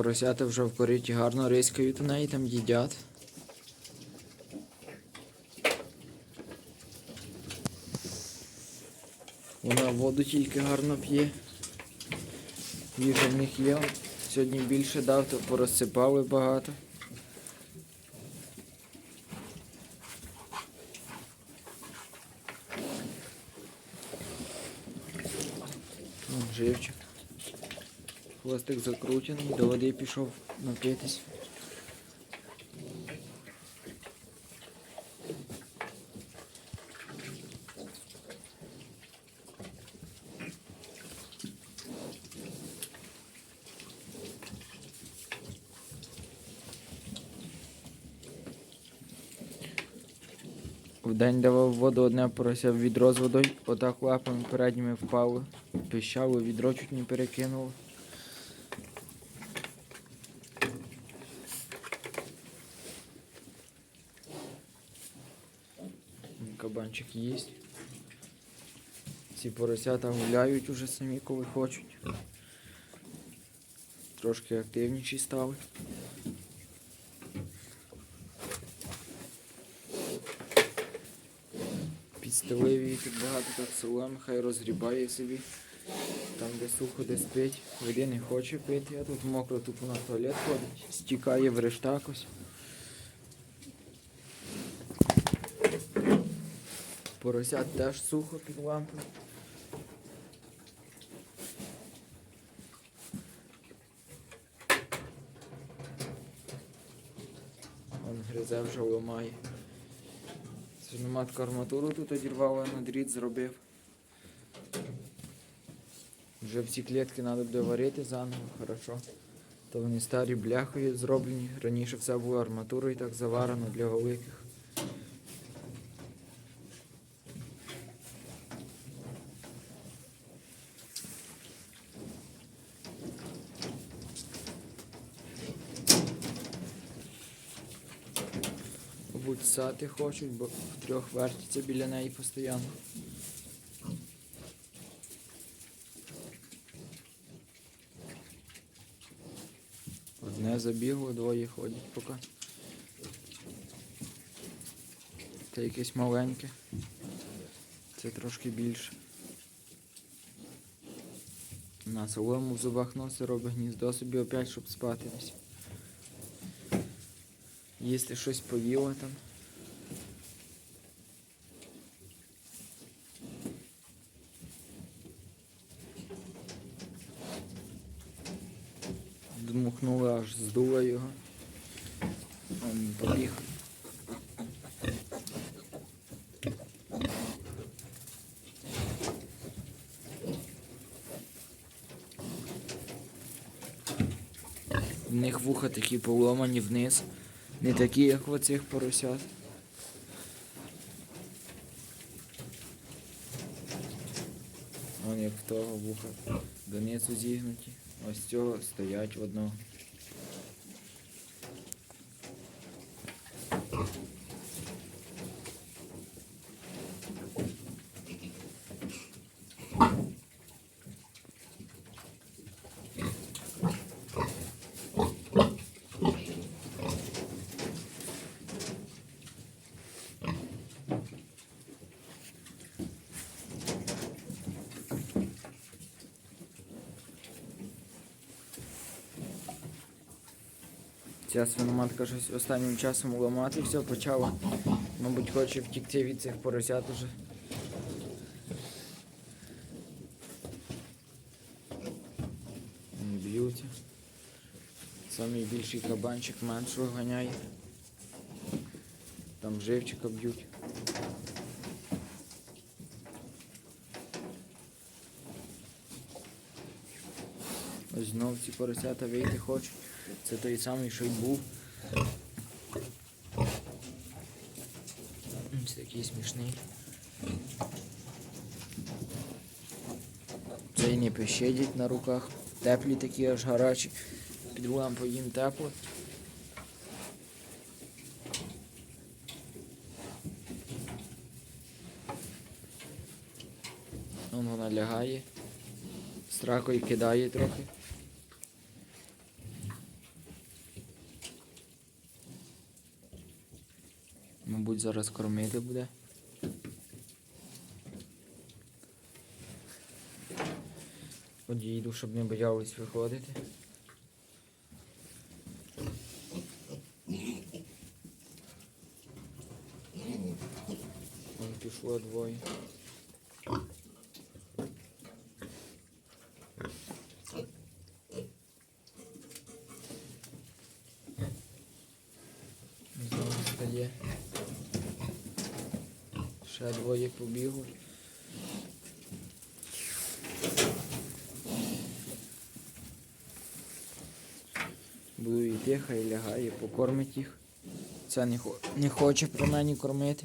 поросята вже в кориті гарно рискають у неї, там їдять. Вона воду тільки гарно п'є. Їжа в них є. Сьогодні більше дав, то порозсипали багато. Живчик. Хвостик закручений, до води пішов напитись. Вдень давав воду одне порося в відро з водою, отак лапами передніми впало, пищало, відро чуть не перекинуло. Кабанчик їсть. Ці поросята гуляють уже самі, коли хочуть. Трошки активніші стали. Підстелив її тут багато так соломи, хай розгрібає собі. Там, де сухо, де спить, води не хоче пити, а тут мокро тупо на туалет ходить, стікає в рештак Поросят теж сухо під лампою. Он гризе вже ламає. Свиноматка арматуру тут одірвала, на дріт зробив. Вже всі клітки треба буде варити заново, хорошо. То вони старі бляхою зроблені. Раніше все було арматурою так заварено для великих. Сати хочуть, бо трьох вертяться біля неї постійно. Одне забігло, двоє ходять поки. Це якесь маленьке. Це трошки більше. На солому в зубах носи робить гніздо собі опять, щоб спати десь. Їсти щось поїла там. Дмухнула, аж здула його. Он побіг. В них вуха такі поломані вниз. Не такі, як в оцих поросят. Вон як в того вуха донизу зігнуті. Ось цього стоять в одного. Ця свиноматка щось останнім часом ламати все почала. Мабуть, хоче втікти від цих поросят уже. Вони Б'ються. Самий більший кабанчик меншого ганяє. Там живчика б'ють. Ось знов ці поросята вийти хочуть. Це той самий, що й був. Ось такий смішний. Цей не пощадять на руках. Теплі такі аж гарячі. Під лампою їм тепло. Вон вона лягає. Стракою кидає трохи. Мабуть, зараз кормити буде. Одійду, щоб не боялись виходити. Вон пішло двоє. Знову стає. Ще двоє побігли. Буду йти, хай лягає, покормить їх. Це не, не хоче про мені кормити.